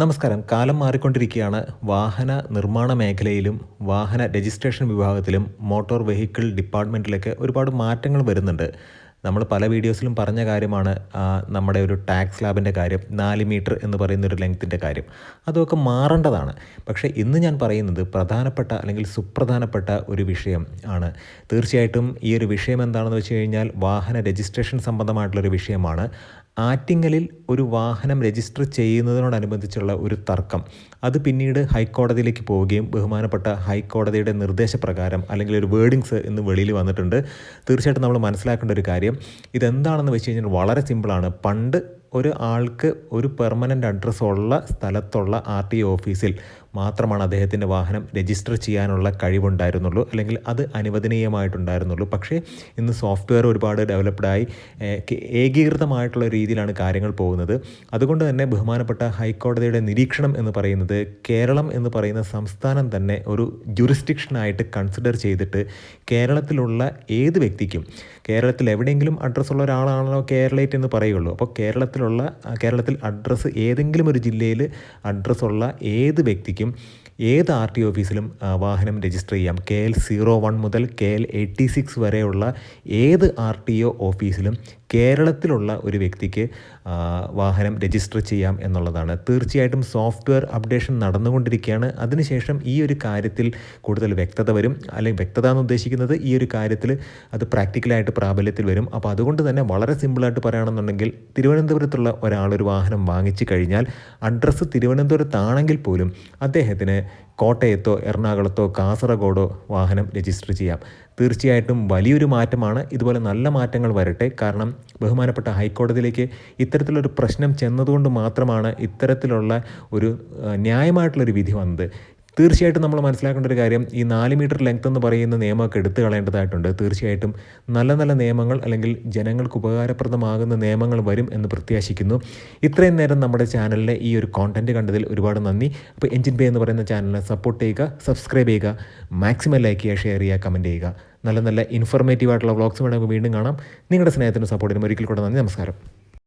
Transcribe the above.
നമസ്കാരം. കാലം മാറിക്കൊണ്ടിരിക്കുകയാണ്. വാഹന നിർമ്മാണ മേഖലയിലും വാഹന രജിസ്ട്രേഷൻ വിഭാഗത്തിലും മോട്ടോർ വെഹിക്കിൾ ഡിപ്പാർട്ട്മെന്റിലൊക്കെ ഒരുപാട് മാറ്റങ്ങൾ വരുന്നുണ്ട്. നമ്മൾ പല വീഡിയോസിലും പറഞ്ഞ കാര്യമാണ് നമ്മുടെ ഒരു ടാക്സ് ലാബിന്റെ കാര്യം നാല് മീറ്റർ എന്ന് പറയുന്ന ഒരു ലെങ്ത്തിന്റെ കാര്യം. അതൊക്കെ മാറേണ്ടതാണ്. പക്ഷേ ഇന്ന് ഞാൻ പറയുന്നത് പ്രധാനപ്പെട്ട അല്ലെങ്കിൽ സുപ്രധാനപ്പെട്ട ഒരു വിഷയം ആണ്. തീർച്ചയായിട്ടും ഈ ഒരു വിഷയം എന്താണെന്ന് വെച്ച് കഴിഞ്ഞാൽ വാഹന രജിസ്ട്രേഷൻ സംബന്ധമായിട്ടുള്ളൊരു വിഷയമാണ്. ആറ്റിങ്ങലിൽ ഒരു വാഹനം രജിസ്റ്റർ ചെയ്യുന്നതിനോടനുബന്ധിച്ചുള്ള ഒരു തർക്കം. അത് പിന്നീട് ഹൈക്കോടതിയിലേക്ക് പോവുകയും ബഹുമാനപ്പെട്ട ഹൈക്കോടതിയുടെ നിർദ്ദേശപ്രകാരം അല്ലെങ്കിൽ ഒരു വേർഡിങ്സ് എന്ന് വെളിയിൽ വന്നിട്ടുണ്ട്. തീർച്ചയായിട്ടും നമ്മൾ മനസ്സിലാക്കേണ്ട ഒരു കാര്യം ഇതെന്താണെന്ന് വെച്ച് കഴിഞ്ഞാൽ വളരെ സിമ്പിളാണ്. പണ്ട് ഒരു ആൾക്ക് ഒരു പെർമനന്റ് അഡ്രസ്സ് ഉള്ള സ്ഥലത്തുള്ള ആർ ടി ഓഫീസിൽ മാത്രമാണ് അദ്ദേഹത്തിന്റെ വാഹനം രജിസ്റ്റർ ചെയ്യാനുള്ള കഴിവുണ്ടായിരുന്നുള്ളൂ. അല്ലെങ്കിൽ അത് അനുവദനീയമായിട്ടുണ്ടായിരുന്നുള്ളൂ. പക്ഷേ ഇന്ന് സോഫ്റ്റ്വെയർ ഒരുപാട് ഡെവലപ്ഡായി ഏകീകൃതമായിട്ടുള്ള രീതിയിലാണ് കാര്യങ്ങൾ പോകുന്നത്. അതുകൊണ്ട് തന്നെ ബഹുമാനപ്പെട്ട ഹൈക്കോടതിയുടെ നിരീക്ഷണം എന്ന് പറയുന്നത് കേരളം എന്ന് പറയുന്ന സംസ്ഥാനം തന്നെ ഒരു ജുറിസ്ഡിക്ഷനായിട്ട് കൺസിഡർ ചെയ്തിട്ട് കേരളത്തിലുള്ള ഏത് വ്യക്തിക്കും കേരളത്തിൽ എവിടെയെങ്കിലും അഡ്രസ്സുള്ള ഒരാളാണല്ലോ കേരളേറ്റ് എന്ന് പറയുള്ളൂ. അപ്പോൾ കേരളത്തിലുള്ള കേരളത്തിൽ അഡ്രസ്സ് ഏതെങ്കിലും ഒരു ജില്ലയിൽ അഡ്രസ്സുള്ള ഏത് വ്യക്തിക്കും ഏത് ആർ ടി ഓഫീസിലും വാഹനം രജിസ്റ്റർ ചെയ്യാം. കെ എൽ സീറോ വൺ മുതൽ കെ എൽ എയ്റ്റി സിക്സ് വരെയുള്ള ഏത് ആർ ടി ഒ ഓഫീസിലും കേരളത്തിലുള്ള ഒരു വ്യക്തിക്ക് വാഹനം രജിസ്റ്റർ ചെയ്യാം എന്നുള്ളതാണ്. തീർച്ചയായിട്ടും സോഫ്റ്റ്വെയർ അപ്ഡേഷൻ നടന്നുകൊണ്ടിരിക്കുകയാണ്. അതിനുശേഷം ഈ ഒരു കാര്യത്തിൽ കൂടുതൽ വ്യക്തത വരും. അല്ലെങ്കിൽ വ്യക്തത എന്ന് ഉദ്ദേശിക്കുന്നത് ഈ ഒരു കാര്യത്തിൽ അത് പ്രാക്ടിക്കലായിട്ട് പ്രാബല്യത്തിൽ വരും. അപ്പോൾ അതുകൊണ്ട് തന്നെ വളരെ സിമ്പിളായിട്ട് പറയുകയാണെന്നുണ്ടെങ്കിൽ തിരുവനന്തപുരത്തുള്ള ഒരാൾ ഒരു വാഹനം വാങ്ങിച്ചു കഴിഞ്ഞാൽ അഡ്രസ്സ് തിരുവനന്തപുരത്താണെങ്കിൽ പോലും അദ്ദേഹത്തിന് കോട്ടയത്തോ എറണാകുളത്തോ കാസർഗോഡോ വാഹനം രജിസ്റ്റർ ചെയ്യാം. തീർച്ചയായിട്ടും വലിയൊരു മാറ്റമാണ്. ഇതുപോലെ നല്ല മാറ്റങ്ങൾ വരട്ടെ. കാരണം ബഹുമാനപ്പെട്ട ഹൈക്കോടതിയിലേക്ക് ഇത്തരത്തിലൊരു പ്രശ്നം ചെന്നതുകൊണ്ട് മാത്രമാണ് ഇത്തരത്തിലുള്ള ഒരു ന്യായമായിട്ടുള്ളൊരു വിധി വന്നത്. തീർച്ചയായിട്ടും നമ്മൾ മനസ്സിലാക്കേണ്ട ഒരു കാര്യം ഈ നാല് മീറ്റർ ലെങ്ത് എന്ന് പറയുന്ന നിയമമൊക്കെ എടുത്തു കളയേണ്ടതായിട്ടുണ്ട്. തീർച്ചയായിട്ടും നല്ല നല്ല നിയമങ്ങൾ അല്ലെങ്കിൽ ജനങ്ങൾക്ക് ഉപകാരപ്രദമാകുന്ന നിയമങ്ങൾ വരും എന്ന് പ്രത്യാശിക്കുന്നു. ഇത്രയും നേരം നമ്മുടെ ചാനലിലെ ഈ ഒരു കോണ്ടന്റ് കണ്ടതിൽ ഒരുപാട് നന്ദി. അപ്പോൾ എഞ്ചിൻ ബേ എന്ന് പറയുന്ന ചാനലിനെ സപ്പോർട്ട് ചെയ്യുക സബ്സ്ക്രൈബ് ചെയ്യുക മാക്സിമം ലൈക്ക് ചെയ്യുക ഷെയർ ചെയ്യുക കമന്റ് ചെയ്യുക. നല്ല നല്ല ഇൻഫോർമേറ്റീവ് ആയിട്ടുള്ള വ്ളോഗ്സ് വേണമെങ്കിൽ വീണ്ടും കാണാം. നിങ്ങളുടെ സ്നേഹത്തിനും സപ്പോർട്ടിനും ഒരിക്കൽ കൂടെ നന്ദി നമസ്കാരം.